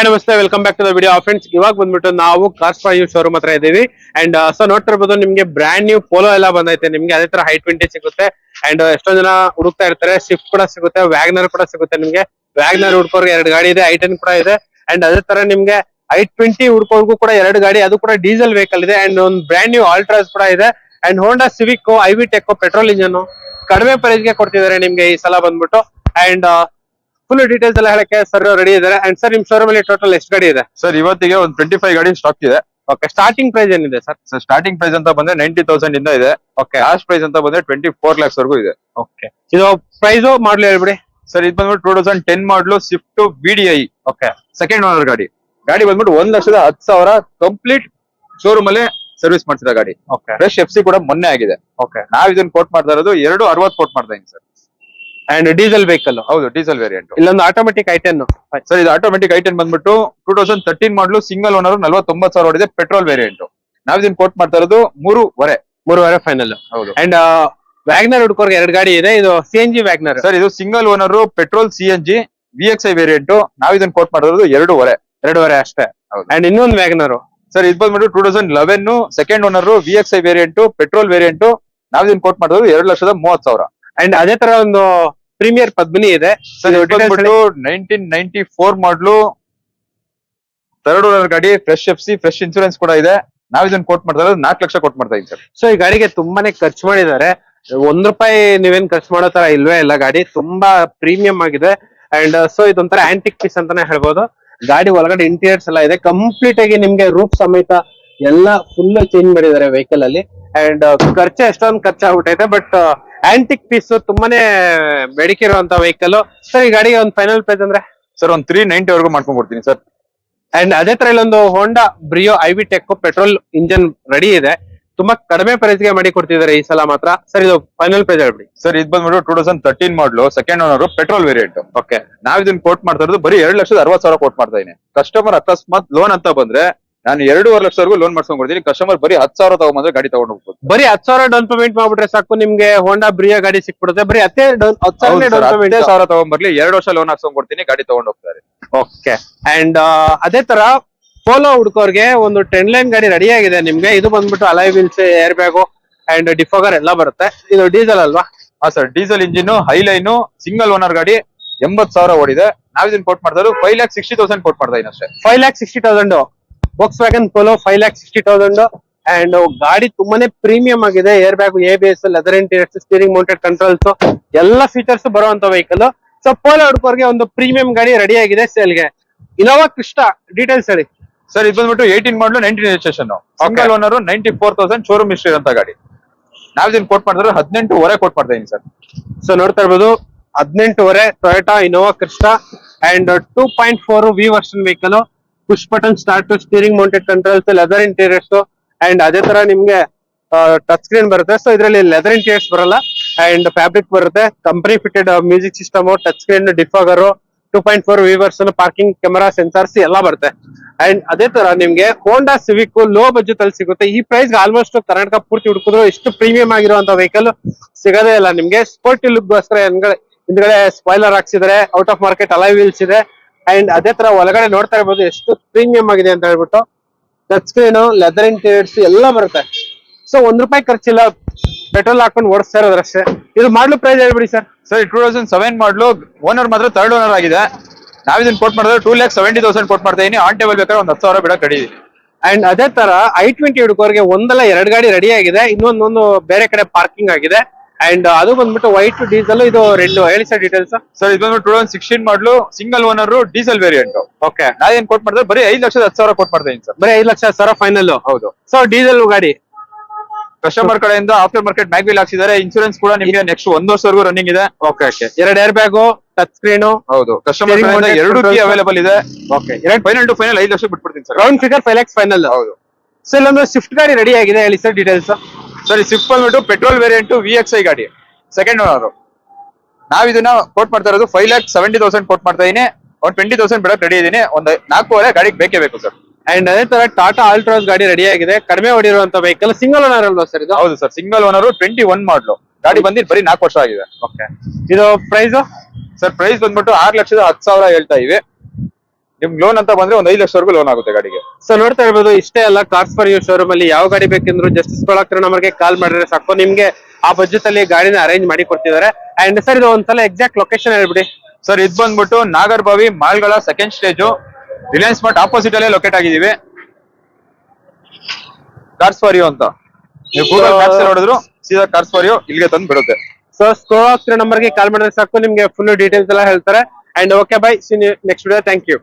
Hi ನಮಸ್ತೆ. Welcome back to the video friends ಇವಾಗ ಬಂದ್ಬಿಟ್ಟು ನಾವು ಕಾರ್ಸ್ ಫಾರ್ ಶೋರೂಮ್ ಹತ್ರ ಇದೀವಿ ಅಂಡ್ ಸೊ ನೋಡ್ತಿರ್ಬೋದು ನಿಮ್ಗೆ ಬ್ರ್ಯಾಂಡ್ ನ್ಯೂ ಪೋಲೋ ಎಲ್ಲ ಬಂದೈತೆ. ನಿಮ್ಗೆ ಅದೇ ತರ ಹೈ ಟ್ವೆಂಟಿ ಸಿಗುತ್ತೆ. ಅಂಡ್ ಎಷ್ಟೊಂದ್ ಜನ ಹುಡುಕ್ತಾ ಇರ್ತಾರೆ. ಸ್ವಿಫ್ಟ್ ಕೂಡ ಸಿಗುತ್ತೆ ವ್ಯಾಗ್ನರ್ ಕೂಡ ಸಿಗುತ್ತೆ ನಿಮ್ಗೆ. ವ್ಯಾಗ್ನರ್ ಹುಡ್ಕೋರ್ಗೆ ಎರಡು ಗಾಡಿ ಇದೆ ಐ ಟೆನ್ ಕೂಡ ಇದೆ. ಅಂಡ್ ಅದೇ ತರ ನಿಮ್ಗೆ ಐ ಟ್ವೆಂಟಿ ಹುಡ್ಕೋರ್ಗೂ ಕೂಡ ಎರಡು ಗಾಡಿ, ಅದು ಕೂಡ ಡೀಸೆಲ್ ವೆಹಿಕಲ್ ಇದೆ. ಅಂಡ್ ಒಂದು ಬ್ರ್ಯಾಂಡ್ ನ್ಯೂ ಆಲ್ಟ್ರಾಸ್ ಕೂಡ ಇದೆ. And Honda Civic I V tech petrol engine ಕಡಿಮೆ ಪ್ರೈಸ್ಗೆ ಕೊಡ್ತಿದ್ದಾರೆ ನಿಮ್ಗೆ ಈ ಸಲ ಬಂದ್ಬಿಟ್ಟು. ಅಂಡ್ ಫುಲ್ ಡೀಟೇಲ್ಸ್ ಎಲ್ಲ ಹೇಳಕ್ಕೆ ಸರ್ ರೆಡಿ ಇದ್ದಾರೆ. ಅಂಡ್ ಸರ್ ನಿಮ್ ಶೋರೂಮ್ ಅಲ್ಲಿ ಟೋಟಲ್ ಎಷ್ಟು ಗಾಡಿ ಇದೆ? ಸರ್ ಇವತ್ತಿಗೆ ಒಂದು ಟ್ವೆಂಟಿ ಫೈವ್ ಗಾಡಿ ಸ್ಟಾಕ್ ಇದೆ. ಓಕೆ ಸ್ಟಾರ್ಟಿಂಗ್ ಪ್ರೈಸ್ ಏನಿದೆ ಸರ್ ಸರ್ ಸ್ಟಾರ್ಟಿಂಗ್ ಪ್ರೈಸ್ ಅಂತ ಬಂದ್ರೆ ನೈಂಟಿ ತೌಸಂಡ್ ಇಂದ ಇದೆ. ಓಕೆ ಲಾಸ್ಟ್ ಪ್ರೈಸ್ ಅಂತ ಬಂದ್ರೆ ಟ್ವೆಂಟಿ ಫೋರ್ ಲ್ಯಾಕ್ಸ್ ವರೆಗೂ ಇದೆ. ಓಕೆ ಇದು ಪ್ರೈಸ್ ಮಾಡ್ಲಿ ಹೇಳ್ಬಿಡಿ. ಸರ್ ಇದು ಬಂದ್ಬಿಟ್ಟು two thousand ten model Swift B D I okay second owner ಗಾಡಿ. ಗಾಡಿ ಬಂದ್ಬಿಟ್ಟು ಒಂದ್ ಲಕ್ಷದ ಹತ್ತು ಸಾವಿರ ಕಂಪ್ಲೀಟ್ ಶೋರೂಮ್ ಅಲ್ಲೇ ಸರ್ವಿಸ್ ಮಾಡಿಸಿದ ಗಾಡಿ. ಓಕೆ ಫ್ರೆಶ್ ಎಫ್ ಸಿ ಕೂಡ ಮೊನ್ನೆ ಆಗಿದೆ. ಓಕೆ ನಾವ್ ಇದನ್ನ ಕೋಟ್ ಮಾಡ್ತಾ ಇರೋದು ಎರಡು ಅರವತ್ ಕೋಟ್ ಮಾಡ್ತಾ ಇದೀನಿ ಸರ್ ಅಂಡ್ ಡೀಸೆಲ್ ವೆಹಿಕಲ್ ಹೌದು ಡೀಸೆಲ್ ವೇರಿಯಂಟ್ ಇಲ್ಲೊಂದು ಆಟೋಮೆಟಿಕ್ ಐ ಟೆನ್ ಸರ್ ಇದು ಆಟೋಮೆಟಿಕ್ ಐಟೆನ್ ಬಂದ್ಬಿಟ್ಟು two thousand thirteen model single owner ನಲ್ವತ್ತೊಂಬತ್ತು ಸಾವಿರ ಹೊಡಿದೆ ಪೆಟ್ರೋಲ್ ವೇರಿಯಂಟ್ ನಾವ್ ಇದನ್ನ ಕೋಟ್ ಮಾಡ್ತಾ ಇರೋದು ಮೂರುವರೆ. ಮೂರುವರೆ ಫೈನಲ್ ಹೌದು. ಅಂಡ್ ವ್ಯಾಗ್ನರ್ ಹುಡ್ಕೋರ್ಗೆ ಎರಡು ಗಾಡಿ ಇದೆ ಇದು C N G WagonR sir ಇದು single owner petrol C N G V X I variant ನಾವ್ ಇದನ್ನ ಕೋಟ್ ಮಾಡಿರೋದು ಎರಡೂವರೆ. ಎರಡೂವರೆ ಅಷ್ಟೇ. ಅಂಡ್ ಇನ್ನೊಂದು ವ್ಯಾಗ್ನರ್ ಸರ್ ಇದು ಬಂದ್ಬಿಟ್ಟು two thousand eleven second owner V X I variant petrol variant ನಾವ್ ಇದನ್ನ ಕೋಟ್ ಮಾಡಿರೋದು ಎರಡು ಲಕ್ಷದ ಮೂವತ್ತು ಸಾವಿರ. ಅಂಡ್ ಅದೇ ತರ ಒಂದು ಪ್ರೀಮಿಯರ್ ಪದ್ಮಿನಿ ಇದೆ. Nineteen ninety four model third owner ಗಾಡಿ fresh F C fresh insurance ಕೂಡ ಇದೆ. ನಾವ್ ಇದನ್ನ ಕೋಟ್ ಮಾಡ್ತಾ ಇರೋದು ನಾಲ್ಕು ಲಕ್ಷ ಕೋಟ್ ಮಾಡ್ತಾ ಇದ್ದೀವಿ ಸರ್. ಸೊ ಈ ಗಾಡಿಗೆ ತುಂಬಾನೇ ಖರ್ಚು ಮಾಡಿದ್ದಾರೆ. ಒಂದ್ ರೂಪಾಯಿ ನೀವೇನ್ ಖರ್ಚು ಮಾಡೋ ತರ ಇಲ್ವೇ ಇಲ್ಲ. ಗಾಡಿ ತುಂಬಾ ಪ್ರೀಮಿಯಂ ಆಗಿದೆ. ಅಂಡ್ ಸೊ ಇದೊಂಥರ ಆಂಟಿಕ್ ಪೀಸ್ ಅಂತಾನೆ ಹೇಳ್ಬೋದು. ಗಾಡಿ ಒಳಗಡೆ ಇಂಟೀರಿಯರ್ಸ್ ಎಲ್ಲ ಇದೆ. ಕಂಪ್ಲೀಟ್ ಆಗಿ ನಿಮ್ಗೆ ರೂಪ್ ಸಮೇತ ಎಲ್ಲ ಫುಲ್ ಚೇಂಜ್ ಮಾಡಿದ್ದಾರೆ ವೆಹಿಕಲ್ ಅಲ್ಲಿ. ಅಂಡ್ ಖರ್ಚು ಎಷ್ಟೊಂದು ಖರ್ಚಾಗ್ಬಿಟ್ಟೈತೆ ಬಟ್ ಆಂಟಿಕ್ ಪೀಸ್ ತುಂಬಾನೇ ಬೇಡಿಕೆ ಇರುವಂತ ವೆಹಿಕಲ್ ಸರ್ ಈ ಗಾಡಿಗೆ ಒಂದು ಫೈನಲ್ ಪ್ರೈಸ್ ಅಂದ್ರೆ? ಸರ್ ಒಂದು ತ್ರೀ ನೈಂಟಿ ವರೆಗೂ ಮಾಡ್ಕೊಂಡ್ ಕೊಡ್ತೀನಿ ಸರ್. ಅಂಡ್ ಅದೇ ತರ ಇಲ್ಲೊಂದು Honda Brio i V tech petrol engine ready ಇದೆ. ತುಂಬಾ ಕಡಿಮೆ ಪ್ರೈಸ್ಗೆ ಮಾಡಿ ಕೊಡ್ತಿದ್ದಾರೆ ಈ ಸಲ ಮಾತ್ರ. ಸರ್ ಇದು ಫೈನಲ್ ಪ್ರೈಸ್ ಹೇಳ್ಬಿಡಿ. ಸರ್ ಇದು ಬಂದ್ಬಿಟ್ಟು two thousand thirteen model second owner petrol variant okay ನಾವ್ ಇದನ್ನ ಕೋಟ್ ಮಾಡ್ತಾ ಇರೋದು ಬರೀ ಎರಡು ಲಕ್ಷದ ಅರವತ್ ಸಾವಿರ ಕೋಟ್ ಮಾಡ್ತಾ ಇದೀನಿ. ಕಸ್ಟಮರ್ ಅಕಸ್ಮಾತ್ ಲೋನ್ ಅಂತ ಬಂದ್ರೆ ನಾನು ಎರಡೂವರೆ ಲಕ್ಷವರೆಗೂ ಲೋನ್ ಮಾಡ್ಸ್ಕೊಂಡ್ ಕೊಡ್ತೀನಿ ಕಸ್ಟಮರ್ ಬರೀ ಹತ್ತು ಸಾವಿರ ತಗೊಂಡ್ರೆ ಗಾಡಿ ತಗೊಂಡು ಹೋಗ್ಬೋದು. ಬರೀ ಹತ್ತು ಸಾವಿರ ಡೌನ್ ಪೇಮೆಂಟ್ ಮಾಡ್ಬಿಟ್ರೆ ಸಾಕು ನಿಮ್ಗೆ ಹೋಂಡಾ ಬ್ರಿಯಾ ಗಾಡಿ ಸಿಕ್ಬಿಡುತ್ತೆ. ಬರೀ ಹತ್ತೇ ಹತ್ತು ಹೌದು ಸಾವಿರ ಡೌನ್ ಹತ್ತೇ ಪೇಮೆಂಟ್ ಸಾವಿರ ತಗೊಂಡ್ಬರ್ಲಿ ಎರಡು ವರ್ಷ ಲೋನ್ ಹಾಕ್ಸ್ಕೊಂಡ್ ಕೊಡ್ತೀನಿ ಗಾಡಿ ತಗೊಂಡು ಹೋಗ್ತಾರೆ. ಓಕೆ ಅಂಡ್ ಅದೇ ತರ ಪೋಲೋ ಹುಡ್ಕೋರ್ಗೆ ಒಂದು ಟೆನ್ ಲೈನ್ ಗಾಡಿ ರೆಡಿ ಆಗಿದೆ ನಿಮ್ಗೆ. ಇದು ಬಂದ್ಬಿಟ್ಟು alloy wheels air bag and defogger ಎಲ್ಲ ಬರುತ್ತೆ. ಇದು ಡೀಸೆಲ್ ಅಲ್ವಾ? ಹಾ sir diesel engine highline single owner ಗಾಡಿ ಎಂಬತ್ ಸಾವಿರ ಓಡಿದೆ. ನಾವ್ ಇದನ್ನ ಪೋರ್ಟ್ ಮಾಡಿದ್ರು five lakh sixty thousand quote ಮಾಡ್ತಾ ಅಷ್ಟೇ. Five lakh sixty thousand Volkswagen Polo five lakh sixty thousand and ಗಾಡಿ ತುಂಬಾನೇ ಪ್ರೀಮಿಯಂ ಆಗಿದೆ. Air bag A B S leather interiors steering mounted controls ಎಲ್ಲ ಫೀಚರ್ಸ್ ಬರುವಂತ ವೆಹಿಕಲ್ ಸೊ ಪೋಲೋ ಹುಡುಕೋರ್ಗೆ ಒಂದು ಪ್ರೀಮಿಯಂ ಗಾಡಿ ರೆಡಿ ಆಗಿದೆ ಸೇಲ್ಗೆ ಇನೋವಾ ಕೃಷ್ಣ ಡೀಟೇಲ್ಸ್ ಹೇಳಿ. ಸರ್ ಇದು ಬಂದ್ಬಿಟ್ಟು eighteen model nineteen registration single owner ninety four thousand showroom ಇಷ್ಟ ಇರುವಂತ ಗಾಡಿ. ನಾವ್ ದಿನ ಕೋಟ್ ಮಾಡಿದ್ರೆ ಹದಿನೆಂಟುವರೆ ಕೋಟ್ ಮಾಡ್ತಾ ಇದೀನಿ ಸರ್ ಸೊ ನೋಡ್ತಾ ಇರ್ಬೋದು ಹದಿನೆಂಟುವರೆ Toyota Innova Crysta and two point four V version vehicle push button start steering mounted controls leather interiors and ಅದೇ ತರ ನಿಮ್ಗೆ ಟಚ್ ಸ್ಕ್ರೀನ್ ಬರುತ್ತೆ. ಸೊ ಇದರಲ್ಲಿ ಲೆದರ್ ಇಂಟೀರಿಯರ್ಸ್ ಬರಲ್ಲ. ಅಂಡ್ ಫ್ಯಾಬ್ರಿಕ್ ಬರುತ್ತೆ. Company fitted music system touch screen defogger two point four reverse parking camera sensors ಎಲ್ಲ ಬರುತ್ತೆ. And ಅದೇ ತರ ನಿಮ್ಗೆ ಹೋಂಡಾ ಸಿವಿಕ್ ಲೋ ಬಜೆಟ್ ಅಲ್ಲಿ ಸಿಗುತ್ತೆ. ಈ ಪ್ರೈಸ್ ಆಲ್ಮೋಸ್ಟ್ ಕರ್ನಾಟಕ ಪೂರ್ತಿ ಹುಡುಕಿದ್ರು ಇಷ್ಟು ಪ್ರೀಮಿಯಂ ಆಗಿರುವಂತ ವೆಹಿಕಲ್ ಸಿಗೋದೇ ಇಲ್ಲ. ನಿಮ್ಗೆ ಸ್ಪೋರ್ಟಿ ಲುಕ್ ಗೋಸ್ಕರ ಹಿಂದ್ಗಡೆ spoiler ಹಾಕ್ಸಿದ್ರೆ out of market alloy wheels ಇದೆ. ಅಂಡ್ ಅದೇ ತರ ಒಳಗಡೆ ನೋಡ್ತಾ ಇರ್ಬೋದು ಎಷ್ಟು ಪ್ರೀಮಿಯಂ ಆಗಿದೆ ಅಂತ ಹೇಳ್ಬಿಟ್ಟು. ಟಚ್ ಸ್ಕ್ರೀನ್ ಲೆದರ್ ಇಂಟೀರಿಯರ್ಸ್ ಎಲ್ಲ ಬರುತ್ತೆ. ಸೊ ಒಂದ್ ರೂಪಾಯಿ ಖರ್ಚಿಲ್ಲ. ಪೆಟ್ರೋಲ್ ಹಾಕೊಂಡು ಓಡಿಸ್ತಾ ಇರೋದ್ರಷ್ಟೇ. ಇದು ಮಾಡ್ಲು ಪ್ರೈಸ್ ಹೇಳ್ಬಿಡಿ sir sir two thousand seven model owner ಮಾತ್ರ ತರ್ಡ್ ಓನರ್ ಆಗಿದೆ. ನಾವ್ ಇದನ್ನ ಕೋಟ್ ಮಾಡಿದ್ರೆ two lakh seventy thousand quote ಮಾಡ್ತಾ ಇದೀನಿ. ಆನ್ ಟೇಬಲ್ ಬೇಕಾದ್ರೆ ಒಂದು ಹತ್ತು ಸಾವಿರ ಬಿಡ ಕಡಿ ಅಂಡ್ ಅದೇ ತರ ಐ ಟ್ವೆಂಟಿ ಹುಡುಗರಿಗೆ ಒಂದಲ್ಲ ಎರಡು ಗಾಡಿ ರೆಡಿ ಆಗಿದೆ. ಇನ್ನೊಂದೊಂದು ಬೇರೆ ಕಡೆ ಪಾರ್ಕಿಂಗ್ ಆಗಿದೆ. ಅಂಡ್ ಅದು ಬಂದ್ಬಿಟ್ಟು ವೈಟ್ ಡೀಸೆಲ್ ಇದು ರೆಡ್ ಹೇಳಿ ಸರ್ ಡೀಟೇಲ್ಸ್ ಸರ್ ಇದು ಬಂದ್ಬಿಟ್ಟು two thousand sixteen model single owner diesel variant okay ನಾ ಏನ್ ಕೋಟ್ ಮಾಡಿದ್ರೆ ಬರೀ ಐದು ಲಕ್ಷದ ಹತ್ತು ಸಾವಿರ ಕೊಟ್ ಮಾಡ್ತಾ ಸರ್ ಬರೀ ಐದು ಲಕ್ಷ ಸಾವಿರ ಫೈನಲ್ ಹೌದು. ಸರ್ ಡೀಸೆಲ್ ಗಾಡಿ. ಕಸ್ಟಮರ್ ಕಡೆಯಿಂದ ಆಫ್ಟರ್ ಮಾರ್ಕೆಟ್ ಮ್ಯಾಗ್ವಿಲ್ ಹಾಕ್ಸಿದ್ದಾರೆ ಇನ್ಸೂರೆನ್ಸ್ ಕೂಡ ನಿಮಗೆ ನೆಕ್ಸ್ಟ್ ಒಂದ್ ವರ್ಷವರೆಗೂ ರನ್ನಿಂಗ್ ಇದೆ. ಓಕೆ ಓಕೆ ಎರಡು ಏರ್ ಬ್ಯಾಗು ಟಚ್ ಸ್ಕ್ರೀನ್ ಹೌದು. ಕಸ್ಟಮರ್ ಕಡೆಯಿಂದ ಎರಡು ಕೀ ಅವೈಲೇಬಲ್ ಇದೆ. ಓಕೆ ಎರಡು ಫೈನಲ್ ಟು ಫೈನಲ್ ಐದು ಲಕ್ಷ ಬಿಟ್ಬಿಡ್ತೀನಿ sir round figure five lakhs final ಹೌದು. ಸರ್ ಇಲ್ಲೊಂದು ಸ್ವಿಫ್ಟ್ ಗಾಡಿ ರೆಡಿ ಆಗಿದೆ. ಹೇಳಿ ಸರ್ ಡೀಟೇಲ್ಸ್ ಸರಿ ಸಿಕ್ಸ್ ಬಂದ್ಬಿಟ್ಟು petrol variant V X I ಗಾಡಿ. ಸೆಕೆಂಡ್ ಓನರ್ ನಾವು ಇದನ್ನ ಕೋಟ್ ಮಾಡ್ತಾ ಇರೋದು five lakh seventy thousand quote ಮಾಡ್ತಾ ಇದೀನಿ. ಒಂದ್ ಟ್ವೆಂಟಿ ತೌಸಂಡ್ ಬಿಡಕ್ ರೆಡಿ ಇದೀನಿ. ಒಂದ್ ನಾಲ್ಕೂವರೆ ಗಾಡಿಗೆ ಬೇಕೇ ಬೇಕು ಸರ್ ಅಂಡ್ ಅದೇ ತರ ಟಾಟಾ ಆಲ್ಟ್ರಾಸ್ ಗಾಡಿ ರೆಡಿ ಆಗಿದೆ. ಕಡಿಮೆ ಹೊಡಿರುವಂತ ವೆಹಿಕಲ್ ಸಿಂಗಲ್ ಓನರ್ ಅಲ್ವಾ ಸರ್ ಇದು? ಹೌದು sir single owner twenty one model ಗಾಡಿ ಬಂದಿದ್ದು ಬರೀ ನಾಲ್ಕು ವರ್ಷ ಆಗಿದೆ. ಓಕೆ ಇದು ಪ್ರೈಸ್ ಸರ್ ಪ್ರೈಸ್ ಬಂದ್ಬಿಟ್ಟು ಆರು ಲಕ್ಷದ ಹತ್ತು ಸಾವಿರ ಹೇಳ್ತಾ ಇವಿ. ನಿಮ್ಗೆ ಲೋನ್ ಅಂತ ಬಂದ್ರೆ ಒಂದ್ ಐದು ಲಕ್ಷವರೆಗೂ ಲೋನ್ ಆಗುತ್ತೆ ಗಾಡಿಗೆ. ಸೊ ನೋಡ್ತಾ ಇರ್ಬೋದು ಇಷ್ಟೇ ಅಲ್ಲ ಕಾರ್ಸ್ ಫಾರ್ ಯು ಶೋರೂಮ್ ಅಲ್ಲಿ ಯಾವ ಗಾಡಿ ಬೇಕೆಂದ್ರು ಜಸ್ಟಿಸ್ ಕೊಳಾಕ್ರ ನಮಗೆ ಕಾಲ್ ಮಾಡಿದ್ರೆ ಸಾಕು. ನಿಮ್ಗೆ ಆ ಬಜೆಟ್ ಅಲ್ಲಿ ಗಾಡಿನ ಅರೇಂಜ್ ಮಾಡಿ ಕೊಡ್ತಿದ್ದಾರೆ. ಅಂಡ್ ಸರ್ ಇದು ಒಂದ್ಸಲ ಎಕ್ಸಾಕ್ಟ್ ಲೊಕೇಶನ್ ಹೇಳ್ಬಿಡಿ. ಸರ್ ಇದ್ ಬಂದ್ಬಿಟ್ಟು Nagarbhavi ಮಾಲ್ಗಳ second stage Reliance Mart opposite ಅಲ್ಲೇ ಲೊಕೇಟ್ ಆಗಿದ್ದೀವಿ. ಕಾರ್ಸ್ ಫಾರ್ ಯು ಅಂತ. ನೀವು ಗೂಗಲ್ ಮ್ಯಾಪ್ಸ್ ನೋಡಿದ್ರು ಸೀದಾ ಕಾರ್ಸ್ ಫಾರ್ ಯು ಇಲ್ಲಿಗೆ ತಂದು ಬಿಡುತ್ತೆ. ಸೊ ಸ್ಕೋ ಆಗ್ತಿರೋ ನಂಬರ್ಗೆ ಕಾಲ್ ಮಾಡಿದ್ರೆ ಸಾಕು ನಿಮ್ಗೆ ಫುಲ್ ಡೀಟೇಲ್ಸ್ ಎಲ್ಲ ಹೇಳ್ತಾರೆ. And okay bye see next video thank you